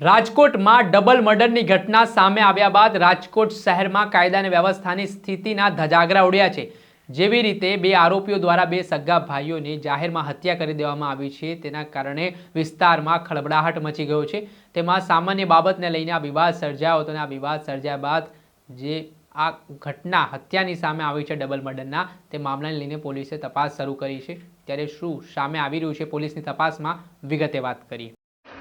રાજકોટમાં ડબલ મર્ડરની ઘટના સામે આવ્યા બાદ રાજકોટ શહેરમાં કાયદા અને વ્યવસ્થાની સ્થિતિના ધજાગરા ઉડ્યા છે. જેવી રીતે બે આરોપીઓ દ્વારા બે સગા ભાઈઓની જાહેરમાં હત્યા કરી દેવામાં આવી છે. તેના કારણે વિસ્તારમાં ખળબડાહટ મચી ગયો છે. તેમાં સામાન્ય બાબતને લઈને આ વિવાદ સર્જાયો હતો અને આ વિવાદ સર્જાયા બાદ જે આ ઘટના હત્યાની સામે આવી છે ડબલ મર્ડરના, તે મામલાને લઈને પોલીસે તપાસ શરૂ કરી છે. ત્યારે શું સામે આવી રહ્યું છે પોલીસની તપાસમાં વિગતે વાત કરીએ.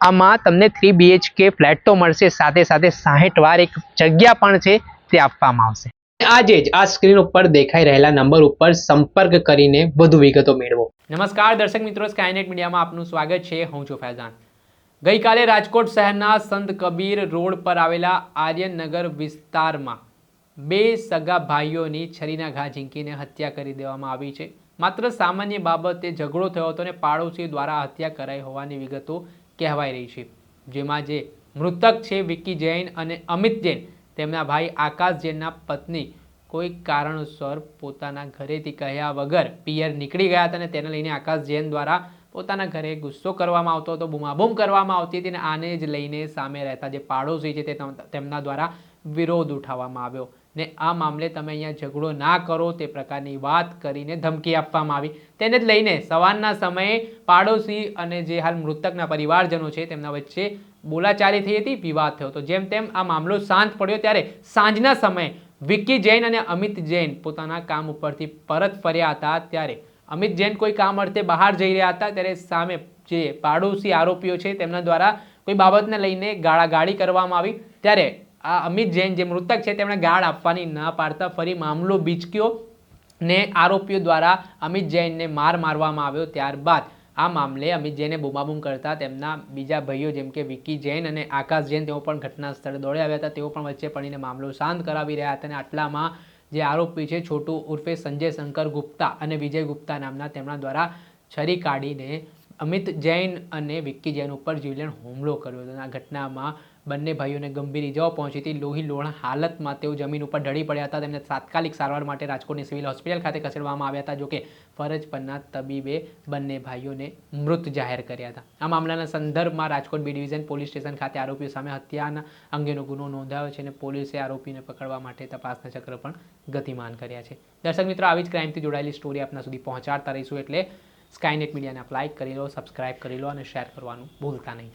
આમાં તમને થ્રી બીએચકે ફ્લેટ તો મળશે સાથે સાથે સાહીઠ વાર એક જગ્યા પણ છે તે આપવામાં આવશે. આજે જ આ સ્ક્રીન ઉપર દેખાઈ રહેલા નંબર ઉપર સંપર્ક કરીને વધુ વિગતો મેળવો. નમસ્કાર દર્શક મિત્રો સ્કાયનેટ મીડિયામાં આપનું સ્વાગત છે. હું છું ફૈઝાન. ગઈકાલે રાજકોટ શહેરના સંત કબીર રોડ પર આવેલા આર્યનનગર વિસ્તારમાં બે સગા ભાઈઓની છરીના ઘા ઝીંકીને હત્યા કરી દેવામાં આવી છે. માત્ર સામાન્ય બાબતે ઝઘડો થયો હતો અને પાડોશી દ્વારા હત્યા કરાઈ હોવાની વિગતો કહેવાઈ રહી છે. જેમાં જે મૃતક છે વિકી જૈન અને અમિત જૈન, તેમના ભાઈ આકાશ જૈનના પત્ની કોઈ કારણસર પોતાના ઘરેથી કહ્યા વગર પિયર નીકળી ગયા હતા અને તેને લઈને આકાશ જૈન દ્વારા પોતાના ઘરે ગુસ્સો કરવામાં આવતો હતો, બૂમાબૂમ કરવામાં આવતી હતી અને આને જ લઈને સામે રહેતા જે પાડોશી છે તે તેમના દ્વારા વિરોધ ઉઠાવવામાં આવ્યો. ને આ મામલે તમે અહીંયા ઝઘડો ના કરો તે પ્રકારની વાત કરીને ધમકી આપવામાં આવી. તેને જ લઈને સવારના સમયે પાડોશી અને જે હાલ મૃતકના પરિવારજનો છે તેમના વચ્ચે બોલાચાલી થઈ હતી, વિવાદ થયો હતો. જેમ તેમ આ મામલો શાંત પડ્યો ત્યારે સાંજના સમયે વિક્કી જૈન અને અમિત જૈન પોતાના કામ ઉપરથી પરત ફર્યા હતા. ત્યારે અમિત જૈન કોઈ કામ અર્થે બહાર જઈ રહ્યા હતા. ત્યારે સામે જે પાડોશી આરોપીઓ છે તેમના દ્વારા કોઈ બાબતને લઈને ગાળાગાળી કરવામાં આવી. ત્યારે આ અમિત જૈન જે મૃતક છે તેમણે ગાળ આપવાની ના પાડતા ફરી મામલો બીચક્યો ને આરોપીઓ દ્વારા અમિત જૈનને માર મારવામાં આવ્યો ત્યારબાદ. આ મામલે અમિત જૈને બૂમાબૂમ કરતા તેમના બીજા ભાઈઓ જેમ કે વિકી જૈન અને આકાશ જૈન તેઓ પણ ઘટના સ્થળે દોડી આવ્યા હતા. તેઓ પણ વચ્ચે પડીને મામલો શાંત કરાવી રહ્યા હતા અને આટલામાં જે આરોપી છે છોટુ ઉર્ફે સંજય શંકર ગુપ્તા અને વિજય ગુપ્તા નામના તેમના દ્વારા છરી કાઢીને અમિત જૈન અને વિક્કી જૈન ઉપર જીવલેણ હુમલો કર્યો હતો. આ ઘટનામાં બંને ભાઈઓને ગંભીર ઇજાઓ પહોંચી હતી. લોહી, લોણા હાલતમાં તેઓ જમીન ઉપર ઢળી પડ્યા હતા. તેમને તાત્કાલિક સારવાર માટે રાજકોટની સિવિલ હોસ્પિટલ ખાતે ખસેડવામાં આવ્યા હતા, જોકે ફરજ પરના તબીબે બંને ભાઈઓને મૃત જાહેર કર્યા હતા. આ મામલાના સંદર્ભમાં Rajkot B division police station ખાતે આરોપીઓ સામે હત્યાના અંગેનો ગુનો નોંધાયો છે અને પોલીસે આરોપીને પકડવા માટે તપાસના ચક્ર પણ ગતિમાન કર્યા છે. દર્શક મિત્રો, આવી જ ક્રાઇમથી જોડાયેલી સ્ટોરી આપના સુધી પહોંચાડતા રહીશું. એટલે સ્કાયનેટ મીડિયાને આપ લાઇક કરી લો, સબસ્ક્રાઇબ કરી લો અને શેર કરવાનું ભૂલતા નહીં.